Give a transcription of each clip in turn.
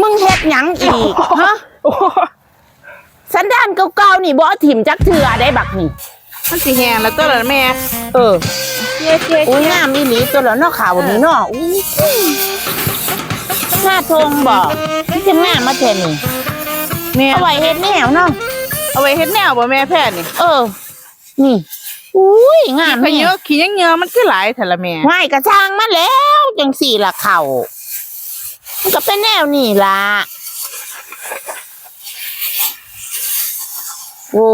มึงเฮ็ดหยังอีกฮะสันดานเก่าๆนี่บ่เอาถิ่มจักเถื่อได้บักนี่มันสิแห้งแล้วตัวละแม่ เออเจ๊เจ๊อุ้ยงามอีหลีตัวละเนาะขาวนี่เนาะอุ้ยหน้าทงบ่ที่จะงามมาแท้นี่แม่เอาไว้เฮ็ดแนวเนาะเอาไว้เฮ็ดแนวบ่แม่แพ้นี่เออ นี่อุ้ยงามขยแม่อะขี้ยังเยอะมันคือหลายแต่ละแม่ง่ายกระช่างมาแล้วจังสี่ละเข่ามัน ก็เป็นแนวนี่ละโอ้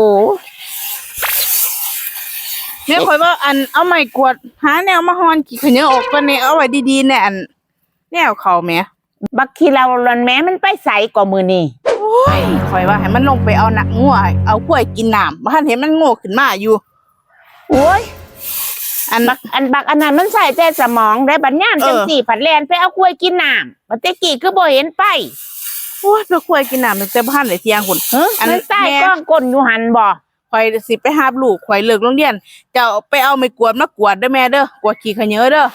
แม่คอยว่าอันเอาไม้กวาดหาแนวมาฮอนขี้ขยะออกก่อนนี่เอาไว้ดีๆแน่อันแนวเขาแม่บักคีเราลอนแม้มันไปใส่กว่ามือนี่โอ้ยคอยว่าให้มันลงไปเอาหนักงัวเอากล้วยกินน้ำบ่ทันเห็นมันโง่ขึ้นมาอยู่โอ้ย อันบักอันบักอันนั้นมันใส่แต่สมองได้บัดย่ามเออจังสี่ผัดแลนไปเอากล้วยกินน้ำบัดเตกี้คือบ่เห็นไปโอ้ยไปกล้วยกินน้ำตั้งแต่บ้านเลยเที่ยงคุณเฮ้อันมันใต้แม่กล้องก้นอยู่หันบ่คอยสิไปหาลูกคอยเลิกโรงเรียนจะเอาไปเอาไม้กวาดมากวาดเด้อแม่เด้อกวาดขี้ขยะเด้อ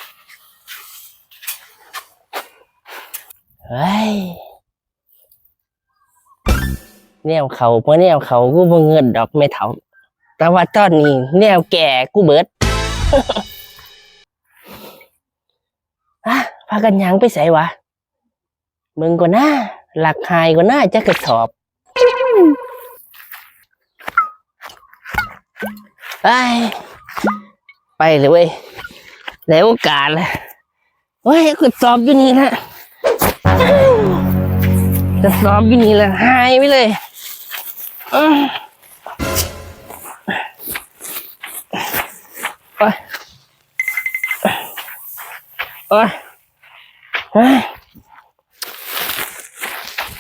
เฮ้ยแนวเขาเพราะแนวเขากูบ่เงินดอกไม่เท่าแต่ว่าตอนนี้แนวแก่กูเบิด อะพากันยังไปใส่วะ มึงก็น่าหลักหายก็น่าจะกระสอบไปไปเลยเว้ยแล้วโอกาสละเว้ยกระสอบอยู่นี่นะจะซ้อมอยู่นี่แหละหายไปเลยอ โอ้ยโอ้ยเฮ้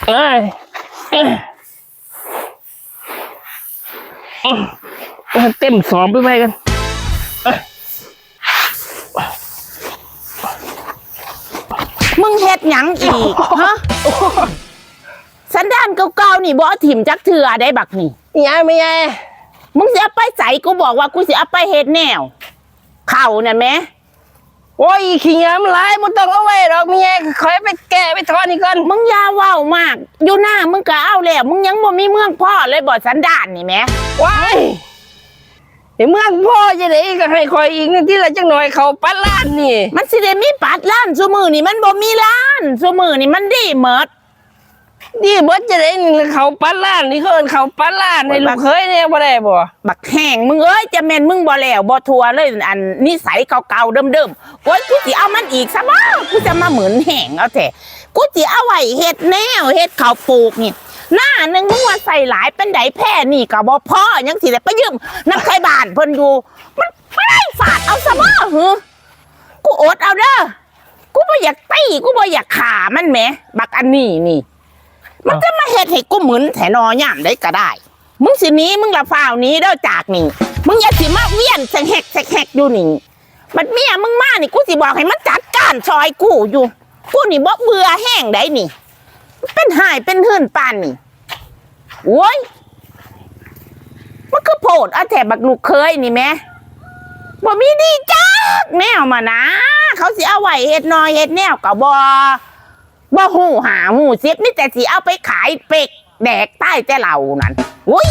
เอ้ยเอ้ยเอ้ยเต็มสองไปไปกันมึงเฮ็ดหยังอีกฮะสันดานเก่าๆนี่บ่เอาถิ่มจักเถื่อได้บักนี่ ยายไม่ยายมึงสิเอาไปใส่กูบอกว่ากูสิเอาไปเฮ็ดแนว เข่าน่ะแหม่โอ้ยขี้ยามหลายมันต้องเอาไว้ดอกไม่ยายคอยไปแก้ไปถอนนี่ก่อนมึงอย่าเว้ามาก อยู่หน้ามึงก็เอาแล้วมึงยังบ่มีเมืองพ่อเลยบ่สันดานนี่แหม่ว้ายเดี๋ยวเมื่อพ่อจะได้ก็ให้คอยอีกนิดที่ละจังหน่อยเขาปัดล้านนี่ มันสิได้มีปัดล้านซุมือนี่มันบ่มีล้านซุมือนี่มันดีเมิด ดีเบิดจะได้เขาปัดล้านนี่เขินเขาปัดล้านในลูกเคยเนี่ยบ่ได้บ่บักแห้งมึงเอ้ยจะแม่นมึงบ่แล้วบ่ทัวเลยอันนิสัยเก่าๆเดิมๆโอ้ยกูสิเอามันอีกซะบ่กูจะมาเหมือนแห้งเอาแท้กูสิเอาไว้เฮ็ดแนวเฮ็ดข้าวปลูกนี่หน้าหนึงมึงว่าใส่หลายเป็นไดแพ้นี่ก็บ่พอยังสิได้ไปยืมน้ำไทยบ้านเพิ่นอยู่มันไม่ฝาดเอาซะบ่หือกูอดเอาเด้อกูบ่อยากตีกูบ่อยากขามันแหมบักอันนี้นี่ มันจะมาเฮ็ดให้กูเหมือนแถนอย่ามได้ก็ได้ มึงสิหนี้มึงละฝ้าวหนี้เด้อจากนี่มึงอย่าสิมาเวียนแสกแหกแสกแหกอยู่นี่บัดเมียมึงมานี่กูสิบอกให้มันจัดการซอยกูอยู่กูนี่บ่เบื่อแห้งได้นี่ เป็นหายเป็นหื่นปานนี่โว้ยมันคือโพดเอาแถบักลูกเคยนี่แหม่บ่มีดีจักแนวมานะ เขาสิเอาไว้เฮ็ดนอยเฮ็ดแนวก็บ่ บ่หูหาหูซิบนี่แต่สิเอาไปขายเป็กแดกใต้แต่เหล่านั่นโอ้ย